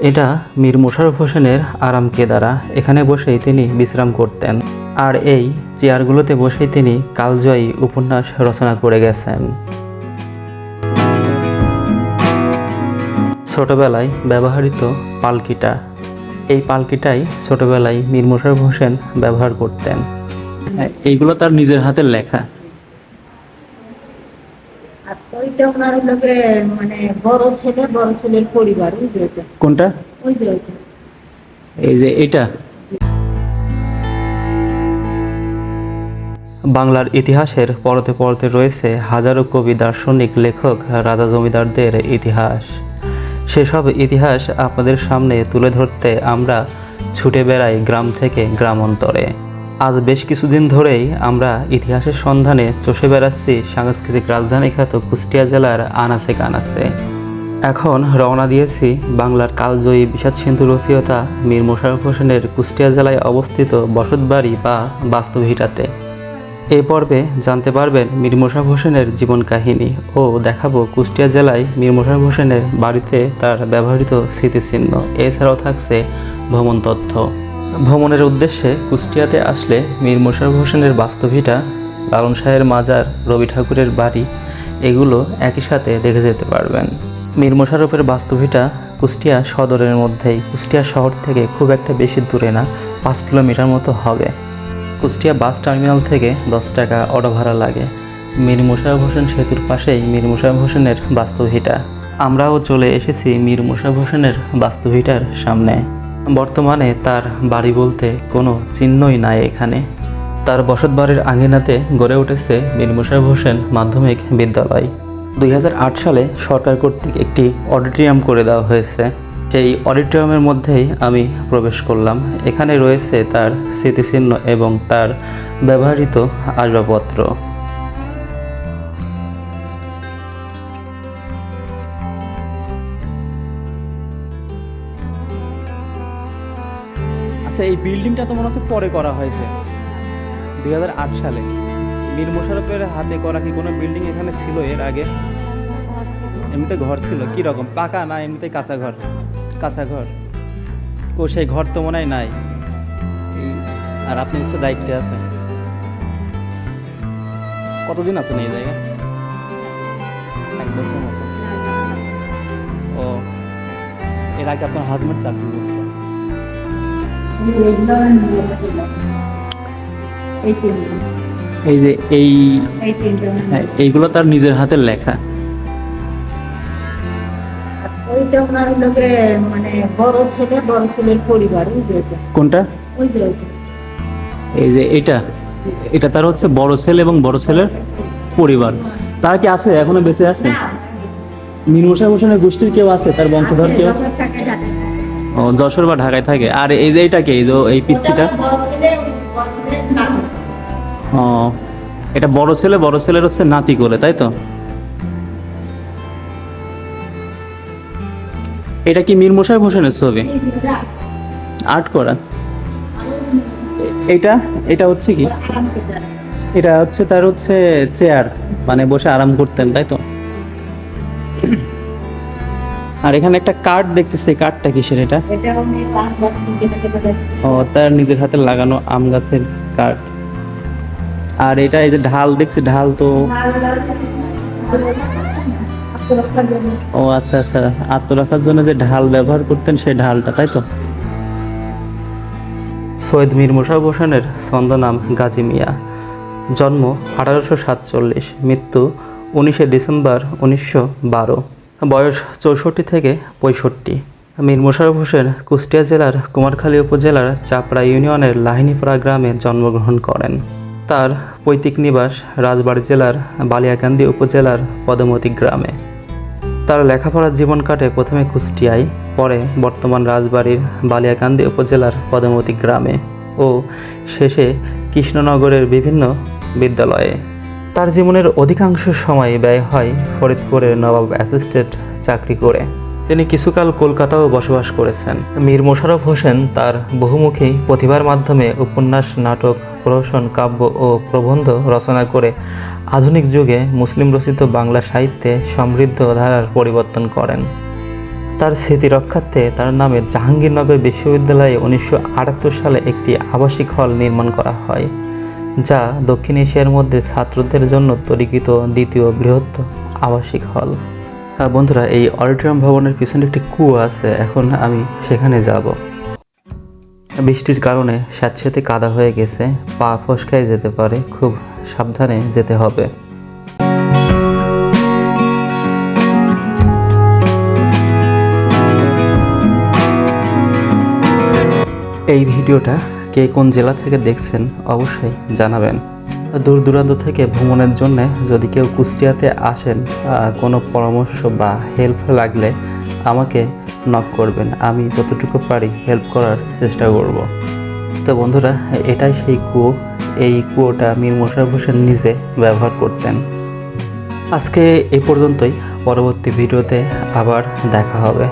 এটা মীর মোশাররফ হোসেনের আরাম কেদারা এখানে বসেই তিনি বিশ্রাম করতেন। আর এই চেয়ারগুলোতে বসেই তিনি কালজয়ী উপন্যাস রচনা করে গেছেন। ছোটবেলায় ব্যবহৃত পালকিটা। এই পালকিটাই ছোটবেলায় মীর মোশাররফ হোসেন ব্যবহার করতেন। এইগুলো তার নিজের হাতের লেখা। ওইটা ওনার মানে বড় ছেলে বড় ছেলের পরিবার ওই যে ওইটা কোনটা? ওই যে ওইটা এই যে এটা? বাংলার ইতিহাসের পরতে পরতে রয়েছে হাজারো কবি দার্শনিক লেখক রাজা জমিদারদের ইতিহাস। সেসব ইতিহাস আপনাদের সামনে তুলে ধরতে আমরা ছুটে বেড়াই গ্রাম থেকে গ্রামান্তরে। আজ বেশ কিছুদিন ধরেই আমরা ইতিহাসের সন্ধানে চষে বেড়াচ্ছি সাংস্কৃতিক রাজধানী খ্যাত কুষ্টিয়া জেলার আনাসে কানাসে। এখন রওনা দিয়েছি বাংলার কালজয়ী বিষাদ সিন্ধু রচয়িতা মীর মোশাররফ হোসেনের কুষ্টিয়া জেলায় অবস্থিত বসতবাড়ি বা বাস্তুভিটাতে। এই পর্বে জানতে পারবেন মীর মোশাররফ হোসেনের জীবন কাহিনী ও দেখাবো কুষ্টিয়া জেলায় মীর মোশাররফ হোসেনের বাড়িতে তার ব্যবহৃত স্মৃতিচিহ্ন। এছাড়াও থাকছে ভ্রমণ তথ্য। ভ্রমণের উদ্দেশ্যে কুষ্টিয়াতে আসলে মীর মোশাররফ হোসেনের বাস্তবিটা লালন শাহের মাজার, রবি ঠাকুরের বাড়ি, এগুলো একই সাথে দেখে যেতে পারবেন। মীর মোশাররফের বাস্তবিটা কুষ্টিয়া সদরের মধ্যেই। কুষ্টিয়া শহর থেকে খুব একটা বেশি দূরে না, পাঁচ কিলোমিটার মতো হবে। কুষ্টিয়া বাস টার্মিনাল থেকে দশ টাকা অটো ভাড়া লাগে। মীর মোশাররফ হোসেন সেতুর পাশেই মীর মোশাররফ হোসেনের বাস্তবিটা আমরাও চলে এসেছি মীর মোশাররফ হোসেনের বাস্তবিটার সামনে। বর্তমানে তার বাড়ি বলতে কোনো চিহ্নই নাই এখানে। তার বসতবাড়ির আঙিনাতে গড়ে উঠেছে মীর মোশাররফ হোসেন মাধ্যমিক বিদ্যালয়। দুই হাজার আট সালে সরকার কর্তৃক একটি অডিটোরিয়াম করে দেওয়া হয়েছে। সেই অডিটোরিয়ামের মধ্যেই আমি প্রবেশ করলাম। এখানে রয়েছে তার স্মৃতিচিহ্ন এবং তার ব্যবহৃত আসবাবপত্র। আচ্ছা এই বিল্ডিংটা তো মনে হচ্ছে পরে করা হয়েছে। দুই হাজার আট সালে। মীর মোশাররফের হাতে করা কি কোনো বিল্ডিং এখানে ছিল এর আগে? এমনিতে ঘর ছিল, কি রকম? পাকা না এমনিতে কাঁচা ঘর? কাঁচা ঘর। ও সেই ঘর তো মনে হয় নাই। আর আপনি হচ্ছে দায়িত্বে আছেন। কতদিন আছেন এই জায়গায়? ও, এর আগে আপনার হাজবেন্ড চাকরি করতো। এই যে এই হ্যাঁ, এইগুলো তার নিজের হাতের লেখা। ওইটা ওনার লোকে মানে বড় ছেলে বড় ছেলের পরিবার ওই যে ওইটা কোনটা? ওই যে এই যে এটা। এটা তার হচ্ছে বড় ছেলে এবং বড় ছেলের পরিবার। তার কি আছে? এখনও বেঁচে আছে? না, মীর মোশাররফ হোসেনের গোষ্ঠীর কেউ আছে? তার বংশধর কেউ। ও যশোর বা ঢাকায় থাকে। আর এই যে এইটা কি? এই পিচ্ছিটা। ও, এটা বড় ছেলে, বড় ছেলের হচ্ছে নাতি করে, তাই তো? এটা কি মীর মোশাররফ হোসেনের ছবি? আর্ট করা। এটা এটা হচ্ছে কি। এটা হচ্ছে তার হচ্ছে চেয়ার মানে বসে আরাম করতেন, তাই তো? আর এখানে একটা কার্ড দেখতেছি কার্ডটা কিসের এটা। ও তার নিজের হাতে লাগানো আম গাছের কার্ড আর এটা এই যে ঢাল দেখছি ঢাল তো। ও আচ্ছা আচ্ছা। আত্মরক্ষার জন্য যে ঢাল ব্যবহার করতেন সেই ঢালটা তাই তো? সৈয়দ মীর মোশাররফ হোসেনের ছন্দনাম গাজী মিয়া। জন্ম আঠারোশো সাতচল্লিশ মৃত্যু উনিশে ডিসেম্বর উনিশশো বারো। বয়স চৌষট্টি থেকে পঁয়ষট্টি। মীর মোশাররফ হোসেন কুষ্টিয়া জেলার কুমারখালী উপজেলার চাপড়া ইউনিয়নের লাহিনীপাড়া গ্রামে জন্মগ্রহণ করেন। তার পৈতৃক নিবাস রাজবাড়ি জেলার বালিয়াকান্দি উপজেলার পদমতি গ্রামে। তার লেখাপড়ার জীবন কাটে প্রথমে কুষ্টিয়ায়, পরে বর্তমান রাজবাড়ির বালিয়াকান্দি উপজেলার পদমতি গ্রামে ও শেষে কৃষ্ণনগরের বিভিন্ন বিদ্যালয়ে। তার জীবনের অধিকাংশ সময় ব্যয় হয় ফরিদপুরের নবাব অ্যাসিস্ট্যান্ট চাকরি করে। তিনি কিছুকাল কলকাতাও বসবাস করেছেন। মীর মোশাররফ হোসেন তার বহুমুখী প্রতিভার মাধ্যমে উপন্যাস, নাটক, প্রহসন, কাব্য ও প্রবন্ধ রচনা করে আধুনিক যুগে মুসলিম রচিত বাংলা সাহিত্যে সমৃদ্ধ ধারার পরিবর্তন করেন। তার স্মৃতি রক্ষার্থে তার নামে জাহাঙ্গীরনগর বিশ্ববিদ্যালয়ে উনিশশো আটাত্তর সালে একটি আবাসিক হল নির্মাণ করা হয়। যা দক্ষিণ এশিয়ার মধ্যে ছাত্রদের জন্য তৈরিকৃত দ্বিতীয় বৃহৎ আবাসিক হল। হ্যাঁ বন্ধুরা, এই অডিটোরিয়াম ভবনের পিছনে একটি কুয়ো আছে, এখন আমি সেখানে যাব। বৃষ্টির কারণে স্যাঁতস্যাঁতে কাদা হয়ে গেছে, পা ফসকায় যেতে পারে, খুব সাবধানে যেতে হবে। এই ভিডিওটা কে কোন জেলা থেকে দেখছেন অবশ্যই জানাবেন। দূর দূরান্ত থেকে ভ্রমণের জন্য যদি কেউ কুষ্টিয়াতে আসেন কোনো পরামর্শ বা হেল্প লাগলে আমাকে নক করবেন। আমি যতটুকু পারি হেল্প করার চেষ্টা করব। তো বন্ধুরা, এটাই সেই কুয়ো। এই কুয়োটা মীর মোশারফ হোসেন নিজে ব্যবহার করতেন। আজকে এই পর্যন্তই। পরবর্তী ভিডিওতে আবার দেখা হবে।